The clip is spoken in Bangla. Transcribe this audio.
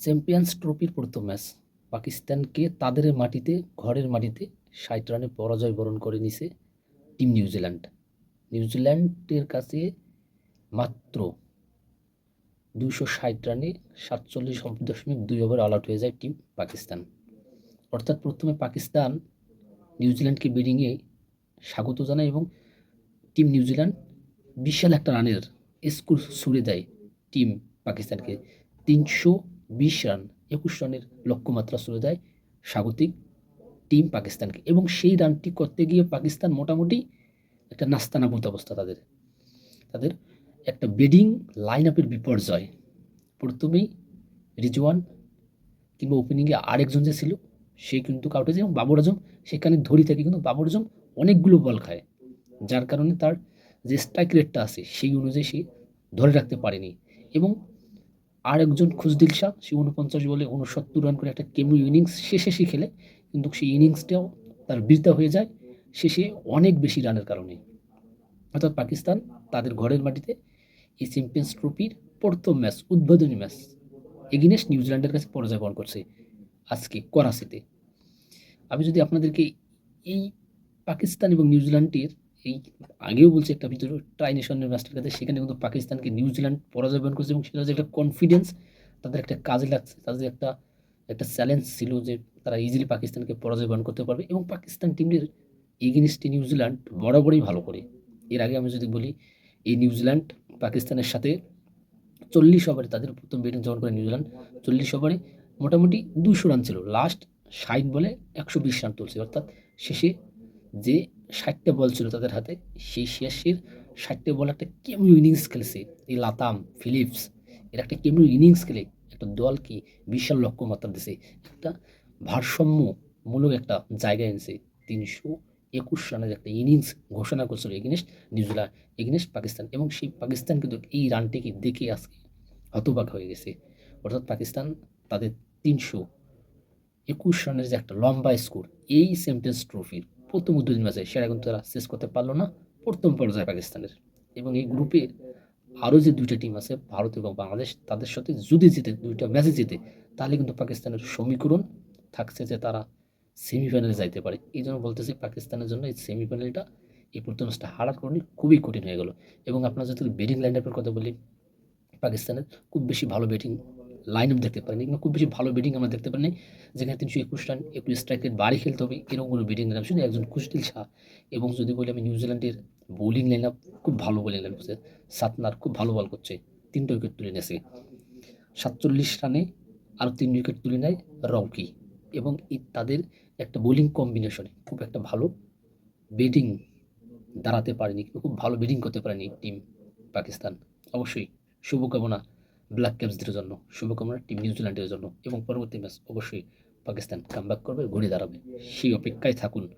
চ্যাম্পিয়ন্স ট্রফির প্রথম ম্যাচ। পাকিস্তানকে তাদের মাটিতে, ঘরের মাটিতে ষাট রানে পরাজয় বরণ করে নিছে টিম নিউজিল্যান্ড নিউজিল্যান্ডের কাছে মাত্র দুশো ষাট রানে সাতচল্লিশ দশমিক দুই ওভার অল আউট হয়ে যায় টিম পাকিস্তান। অর্থাৎ প্রথমে পাকিস্তান নিউজিল্যান্ডকে ব্যাটিংয়ে স্বাগত জানায় এবং টিম নিউজিল্যান্ড বিশাল একটা রানের স্কোর ছুড়ে দেয় টিম পাকিস্তানকে। তিনশো বিশ রান, একুশ রানের লক্ষ্যমাত্রা ছুড়ে দেয় স্বাগতিক টিম পাকিস্তানকে। এবং সেই রানটি করতে গিয়ে পাকিস্তান মোটামুটি একটা নাস্তানাবুত অবস্থা তাদের। তাদের একটা বেডিং লাইন আপের বিপর্যয়। প্রথমেই রিজওয়ান কিংবা ওপেনিংয়ে আরেকজন যে ছিল, সে কিন্তু কাউটে যে এবং বাবর আজম সেখানে ধরি থাকে কিন্তু বাবর আজম অনেকগুলো বল খায়, যার কারণে তার যে স্ট্রাইক রেটটা আছে, সেই অনুযায়ী সে ধরে রাখতে পারেনি। এবং আর একজন খুজদিল শাহ, সে উনপঞ্চাশ বলে উনসত্তর রান করে একটা কেমু ইনিংস শেষে সে খেলে। কিন্তু সেই ইনিংসটাও তার বৃদ্ধা হয়ে যায়। শেষে অনেক বেশি রানের কারণে। অর্থাৎ পাকিস্তান তাদের ঘরের মাটিতে এই চ্যাম্পিয়ন্স ট্রফির প্রথম ম্যাচ উদ্বোধনী ম্যাচ এগিনেস্ট নিউজিল্যান্ডের কাছে পরাজয় করছে আজকে করাচিতে। আমি যদি আপনাদেরকে এই পাকিস্তান এবং নিউজিল্যান্ডের এই আগেও বলছি একটা ভিতরে ট্রাই নেশনের ম্যাচটার কাছে সেখানে কিন্তু পাকিস্তানকে নিউজিল্যান্ড পরাজয় বরণ করেছে এবং সেটা যে একটা কনফিডেন্স তাদের একটা কাজে লাগছে, তাদের একটা একটা চ্যালেঞ্জ ছিল যে তারা ইজিলি পাকিস্তানকে পরাজয় বরণ করতে পারবে এবং পাকিস্তান টিমের এগেনিস্টে নিউজিল্যান্ড বরাবরই ভালো করে। এর আগে আমি যদি বলি, এই নিউজিল্যান্ড পাকিস্তানের সাথে চল্লিশ ওভারে তাদের প্রথম ব্যাটিং যখন করে নিউজিল্যান্ড চল্লিশ ওভারে মোটামুটি দুশো রান ছিল। লাস্ট ষাট বলে একশো বিশ রান তুলছে। অর্থাৎ শেষে যে ষাটটা বল ছিল তাদের হাতে, সেই শেষের ষাটটা বল একটা কেমন ইনিংস খেলেছে এই লাতাম ফিলিপস। এর একটা কেমন ইনিংস খেলে, একটা দলকে বিশাল লক্ষ্যমাত্রা দিছে, একটা ভারসাম্যমূলক একটা জায়গায় এনেছে, তিনশো একুশ রানের একটা ইনিংস ঘোষণা করছিল এগেনিস্ট নিউজিল্যান্ড, এগেনিস্ট পাকিস্তান এবং সেই পাকিস্তান কিন্তু এই রানটিকে দেখে আজকে হতবাক হয়ে গেছে। অর্থাৎ পাকিস্তান তাদের তিনশো একুশ রানের যে একটা লম্বা স্কোর এই চ্যাম্পিয়ন্স ট্রফির প্রথম উদ্বোধনী ম্যাচে সেটা কিন্তু তারা শেষ করতে পারল না, প্রথম পর্যায়ে পাকিস্তানের। এবং এই গ্রুপে আরও যে দুইটা টিম আছে, ভারত এবং বাংলাদেশ, তাদের সাথে যদি জিতে, দুইটা ম্যাচে জিতে, তাহলে কিন্তু পাকিস্তানের সমীকরণ থাকছে যে তারা সেমিফাইনালে যাইতে পারে। এই জন্য বলতেছি পাকিস্তানের জন্য এই সেমিফাইনালটা এই প্রথম ম্যাচটা হারার কারণে খুবই কঠিন হয়ে গেল। এবং আপনার যদি ব্যাটিং লাইন আপের কথা বলি, পাকিস্তানের খুব বেশি ভালো ব্যাটিং লাইন আপ দেখতে পারিনি খুব বেশি ভালো ব্যাটিং আমরা দেখতে পারিনি যেখানে তিনশো একুশ রান একুশ স্ট্রাইক রেট বাড়ি খেলতে হবে, এরকম কোনো ব্যাটিং লাইন শুধু একজন কুশদিল শাহ এবং যদি বলি আমি নিউজিল্যান্ডের বোলিং লাইন আপ খুব ভালো বোলিং লাইন করছে সাতনার খুব ভালো বল করছে, তিনটে উইকেট তুলে নিয়েছে। সাতচল্লিশ রানে আরও তিন উইকেট তুলে নেয় রকি। এবং তাদের একটা বোলিং কম্বিনেশনে খুব একটা ভালো ব্যাটিং দাঁড়াতে পারেনি, খুব ভালো ব্যাটিং করতে পারেনি টিম পাকিস্তান। অবশ্যই শুভকামনা। ব্ল্যাক ক্যাপসদের জন্য শুভকামনা টিম নিউজিল্যান্ডের জন্য এবং পরবর্তী ম্যাচ অবশ্যই পাকিস্তান কামব্যাক করবে ঘুরে দাঁড়াবে। সেই অপেক্ষায় থাকুন।